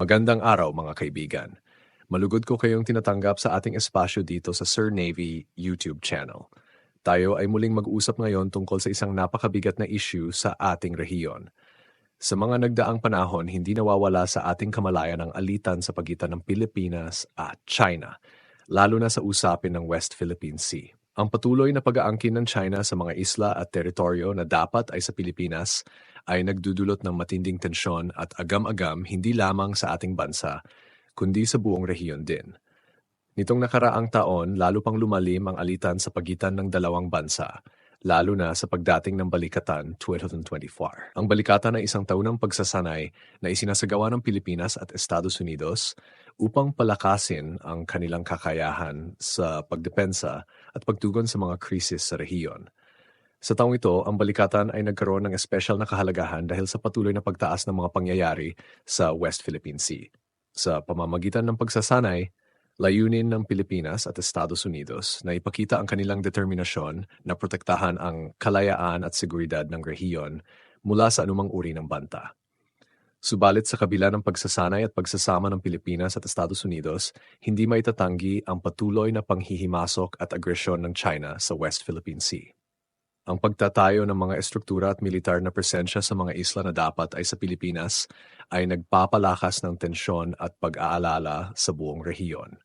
Magandang araw mga kaibigan. Malugod ko kayong tinatanggap sa ating espasyo dito sa Sir Navy YouTube channel. Tayo ay muling mag-usap ngayon tungkol sa isang napakabigat na issue sa ating rehiyon. Sa mga nagdaang panahon, hindi nawawala sa ating kamalayan ang alitan sa pagitan ng Pilipinas at China, lalo na sa usapin ng West Philippine Sea. Ang patuloy na pag-aangkin ng China sa mga isla at teritoryo na dapat ay sa Pilipinas ay nagdudulot ng matinding tensyon at agam-agam hindi lamang sa ating bansa, kundi sa buong rehiyon din. Nitong nakaraang taon, lalo pang lumalim ang alitan sa pagitan ng dalawang bansa, lalo na sa pagdating ng Balikatan 2024. Ang Balikatan ay isang taunang pagsasanay na isinasagawa ng Pilipinas at Estados Unidos upang palakasin ang kanilang kakayahan sa pagdepensa at pagtugon sa mga krisis sa rehiyon. Sa taong ito, ang balikatan ay nagkaroon ng espesyal na kahalagahan dahil sa patuloy na pagtaas ng mga pangyayari sa West Philippine Sea. Sa pamamagitan ng pagsasanay, layunin ng Pilipinas at Estados Unidos na ipakita ang kanilang determinasyon na protektahan ang kalayaan at seguridad ng rehiyon mula sa anumang uri ng banta. Subalit sa kabila ng pagsasanay at pagsasama ng Pilipinas at Estados Unidos, hindi maitatanggi ang patuloy na panghihimasok at agresyon ng China sa West Philippine Sea. Ang pagtatayo ng mga estruktura at militar na presensya sa mga isla na dapat ay sa Pilipinas ay nagpapalakas ng tensyon at pag-aalala sa buong rehiyon.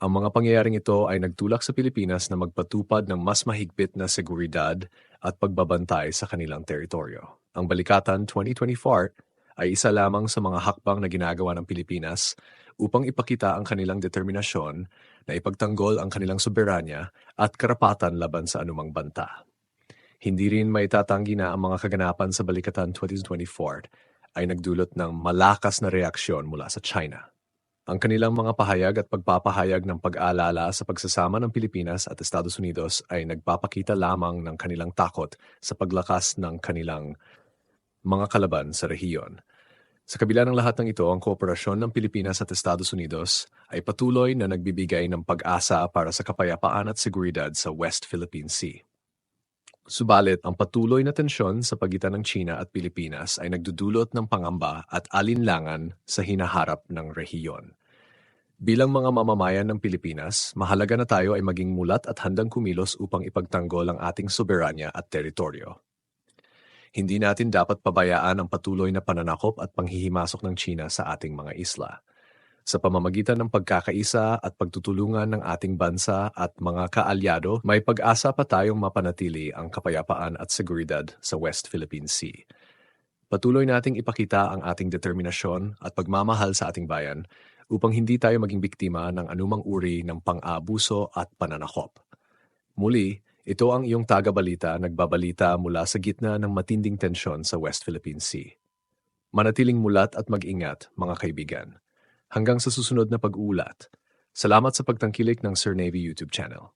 Ang mga pangyayaring ito ay nagtulak sa Pilipinas na magpatupad ng mas mahigpit na seguridad at pagbabantay sa kanilang teritoryo. Ang Balikatan 2024 ay isa lamang sa mga hakbang na ginagawa ng Pilipinas upang ipakita ang kanilang determinasyon na ipagtanggol ang kanilang soberanya at karapatan laban sa anumang banta. Hindi rin maitatanggi na ang mga kaganapan sa Balikatan 2024 ay nagdulot ng malakas na reaksyon mula sa China. Ang kanilang mga pahayag at pagpapahayag ng pag-aalala sa pagsasama ng Pilipinas at Estados Unidos ay nagpapakita lamang ng kanilang takot sa paglakas ng kanilang mga kalaban sa rehiyon. Sa kabila ng lahat ng ito, ang kooperasyon ng Pilipinas at Estados Unidos ay patuloy na nagbibigay ng pag-asa para sa kapayapaan at seguridad sa West Philippine Sea. Subalit, ang patuloy na tensyon sa pagitan ng China at Pilipinas ay nagdudulot ng pangamba at alinlangan sa hinaharap ng rehiyon. Bilang mga mamamayan ng Pilipinas, mahalaga na tayo ay maging mulat at handang kumilos upang ipagtanggol ang ating soberanya at teritoryo. Hindi natin dapat pabayaan ang patuloy na pananakop at panghihimasok ng China sa ating mga isla. Sa pamamagitan ng pagkakaisa at pagtutulungan ng ating bansa at mga kaalyado, may pag-asa pa tayong mapanatili ang kapayapaan at seguridad sa West Philippine Sea. Patuloy nating ipakita ang ating determinasyon at pagmamahal sa ating bayan upang hindi tayo maging biktima ng anumang uri ng pang-aabuso at pananakop. Muli, ito ang iyong tagabalita nagbabalita mula sa gitna ng matinding tensyon sa West Philippine Sea. Manatiling mulat at mag-ingat, mga kaibigan. Hanggang sa susunod na pag-ulat. Salamat sa pagtangkilik ng Sir Navy YouTube channel.